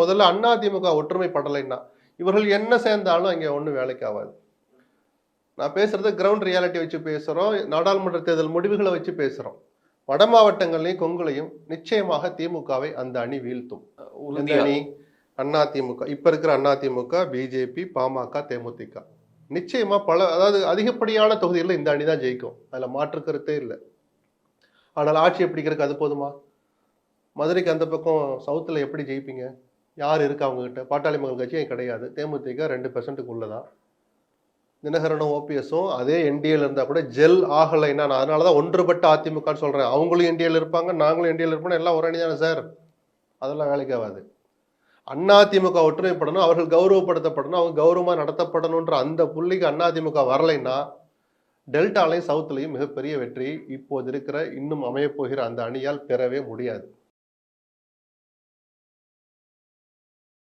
முதல்ல அதிமுக ஒற்றுமைப்படலைன்னா இவர்கள் என்ன சேர்ந்தாலும் அங்கே ஒன்றும் வேலைக்கு ஆகாது. நான் பேசுறது கிரவுண்ட் ரியாலிட்டி வச்சு பேசுறோம் நாடாளுமன்ற தேர்தல் முடிவுகளை வச்சு பேசுறோம். வட மாவட்டங்களையும் கொங்குலையும் நிச்சயமாக திமுகவை அந்த அணி வீழ்த்தும். இந்த அணி? அண்ணா திமுக. இப்ப இருக்கிற அண்ணா திமுக பிஜேபி பாமக தேமுதிக. நிச்சயமா பல அதாவது அதிகப்படியான தொகுதிகளில் இந்த அணி தான் ஜெயிக்கும். அதுல மாற்று கருத்தே இல்லை. ஆனால் ஆட்சியை பிடிக்கிறதுக்கு அது போதுமா? மதுரைக்கு அந்த பக்கம் சவுத்துல எப்படி ஜெயிப்பீங்க? யார் இருக்கா அவங்ககிட்ட? பாட்டாளி மக்கள் கட்சியும் கிடையாது? தேமுதிக ரெண்டு பெர்சன்ட்டுக்கு தான் தினகரனும் ஓபிஎஸும் அதே என்டிஏல இருந்தால் கூட ஜெல் ஆகலைன்னா நான் அதனால தான் ஒன்றுபட்ட அதிமுகன்னு சொல்கிறேன் அவங்களும் என்டிஏல இருப்பாங்க நாங்களும் என்டிஏல இருப்போம் எல்லாம் ஒரு அணி தானே சார்? அதெல்லாம் வேலைக்கு ஆகாது. அதிமுக ஒற்றுமைப்படணும் அவர்கள் கௌரவப்படுத்தப்படணும் அவங்க கௌரவமாக நடத்தப்படணுன்ற அந்த புள்ளிக்கு அதிமுக வரலைன்னா டெல்டாலையும் சவுத்துலையும் மிகப்பெரிய வெற்றி இப்போது இருக்கிற இன்னும் அமையப்போகிற அந்த அணியால் பெறவே முடியாது.